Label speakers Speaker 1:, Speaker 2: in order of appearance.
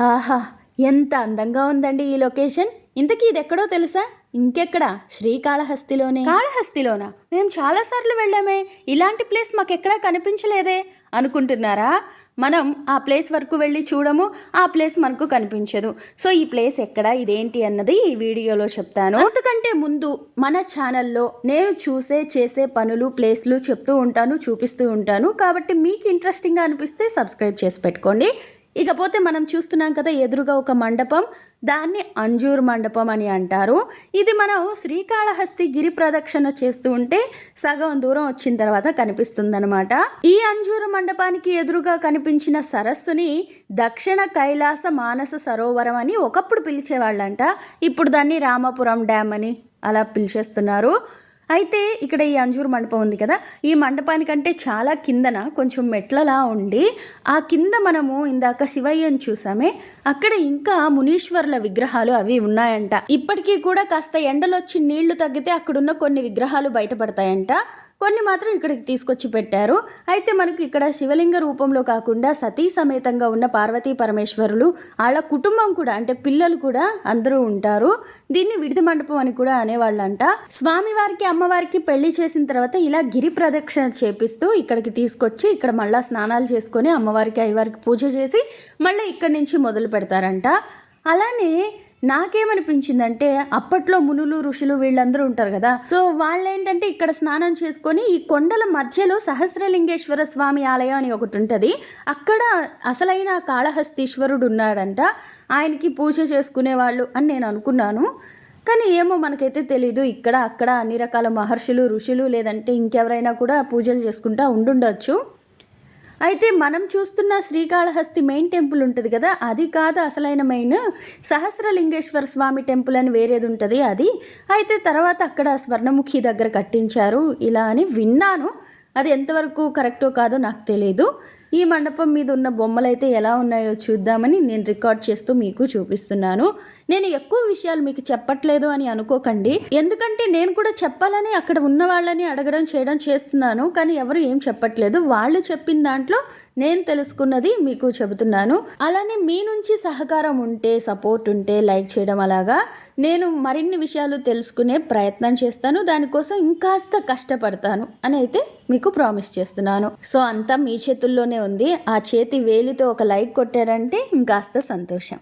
Speaker 1: ఆహా ఎంత అందంగా ఉందండి ఈ లొకేషన్. ఇంతకీ ఇది ఎక్కడో తెలుసా? ఇంకెక్కడ? శ్రీకాళహస్తిలోనే కాళహస్తిలోనా. మేము చాలాసార్లు వెళ్ళామే. ఇలాంటి ప్లేస్ మాకెక్కడా కనిపించలేదే. అనుకుంటున్నారా? మనం ఆ ప్లేస్ వరకు వెళ్ళి చూడము. ఆ ప్లేస్ మనకు కనిపించదు. సో ఈ ప్లేస్ ఎక్కడ? ఇదేంటి అన్నది ఈ వీడియోలో చెప్తాను. అంతకంటే ముందు మన ఛానల్లో నేను చూసే చేసే పనులు ప్లేస్లు చెప్తూ ఉంటాను చూపిస్తూ ఉంటాను. కాబట్టి మీకు ఇంట్రెస్టింగ్గా అనిపిస్తే సబ్స్క్రైబ్ చేసి పెట్టుకోండి. ఇకపోతే మనం చూస్తున్నాం కదా ఎదురుగా ఒక మండపం దాన్ని అంజూర్ మండపం అని అంటారు. ఇది మనం శ్రీకాళహస్తి గిరి ప్రదక్షిణ చేస్తూ ఉంటే సగం దూరం వచ్చిన తర్వాత కనిపిస్తుందనమాట ఈ అంజూరు మండపానికి ఎదురుగా కనిపించిన సరస్సుని దక్షిణ కైలాస మానస సరోవరం అని ఒకప్పుడు పిలిచేవాళ్ళంట. ఇప్పుడు దాన్ని రామపురం డ్యామ్ అని అలా పిలిచేస్తున్నారు. అయితే ఇక్కడ ఈ అంజూరు మండపం ఉంది కదా. ఈ మండపానికంటే చాలా కిందన కొంచెం మెట్లలా ఉండి ఆ కింద మనము ఇందాక శివయ్యని చూసామే. అక్కడ ఇంకా మునీశ్వర్ల విగ్రహాలు అవి ఉన్నాయంట. ఇప్పటికీ కూడా కాస్త ఎండలొచ్చి నీళ్ళు తగ్గితే అక్కడున్న కొన్ని విగ్రహాలు బయటపడతాయంట. కొన్ని మాత్రం ఇక్కడికి తీసుకొచ్చి పెట్టారు. అయితే మనకు ఇక్కడ శివలింగ రూపంలో కాకుండా సతీ సమేతంగా ఉన్న పార్వతీ పరమేశ్వరులు వాళ్ళ కుటుంబం కూడా అంటే పిల్లలు కూడా అందరూ ఉంటారు. దీన్ని విడిది మండపం అని కూడా అనేవాళ్ళంట. స్వామివారికి అమ్మవారికి పెళ్ళి చేసిన తర్వాత ఇలా గిరి ప్రదక్షిణ చేపిస్తూ ఇక్కడికి తీసుకొచ్చి ఇక్కడ మళ్ళా స్నానాలు చేసుకొని అమ్మవారికి అయ్యవారికి పూజ చేసి మళ్ళీ ఇక్కడి నుంచి మొదలు పెడతారంట. అలానే నాకేమనిపించిందంటే అప్పట్లో మునులు ఋషులు వీళ్ళందరూ ఉంటారు కదా. సో వాళ్ళు ఏంటంటే ఇక్కడ స్నానం చేసుకొని ఈ కొండల మధ్యలో సహస్రలింగేశ్వర స్వామి ఆలయం అని ఒకటి ఉంటుంది. అక్కడ అసలైన కాళహస్తీశ్వరుడు ఉన్నాడంట. ఆయనకి పూజ చేసుకునే వాళ్ళు అని నేను అనుకున్నాను. కానీ ఏమో మనకైతే తెలీదు ఇక్కడ అక్కడ అన్ని రకాల మహర్షులు ఋషులు లేదంటే ఇంకెవరైనా కూడా పూజలు చేసుకుంటా ఉండుండొచ్చు. అయితే మనం చూస్తున్న శ్రీకాళహస్తి మెయిన్ టెంపుల్ ఉంటుంది కదా అది కాదు అసలైన మెయిన్. సహస్రలింగేశ్వర స్వామి టెంపుల్ అని వేరేది ఉంటుంది అది. అయితే తర్వాత అక్కడ స్వర్ణముఖి దగ్గర కట్టించారు. ఇలా అని విన్నాను. అది ఎంతవరకు కరెక్టో కాదో నాకు తెలియదు ఈ మండపం మీద ఉన్న బొమ్మలు అయితే ఎలా ఉన్నాయో చూద్దామని నేను రికార్డ్ చేస్తూ మీకు చూపిస్తున్నాను. నేను ఎక్కువ విషయాలు మీకు చెప్పట్లేదు అని అనుకోకండి. ఎందుకంటే నేను కూడా చెప్పాలని అక్కడ ఉన్న వాళ్ళని అడగడం చేయడం చేస్తున్నాను. కానీ ఎవరు ఏం చెప్పట్లేదు. వాళ్ళు చెప్పిన దాంట్లో నేను తెలుసుకున్నది మీకు చెబుతున్నాను. అలానే మీ నుంచి సహకారం ఉంటే సపోర్ట్ ఉంటే లైక్ చేయడం అలాగా నేను మరిన్ని విషయాలు తెలుసుకునే ప్రయత్నం చేస్తాను. దానికోసం ఇంకాస్త కష్టపడతాను అని అయితే మీకు ప్రామిస్ చేస్తున్నాను. సో అంతా మీ చేతుల్లోనే ఉంది. ఆ చేతి వేలితో ఒక లైక్ కొట్టారంటే ఇంకాస్త సంతోషం.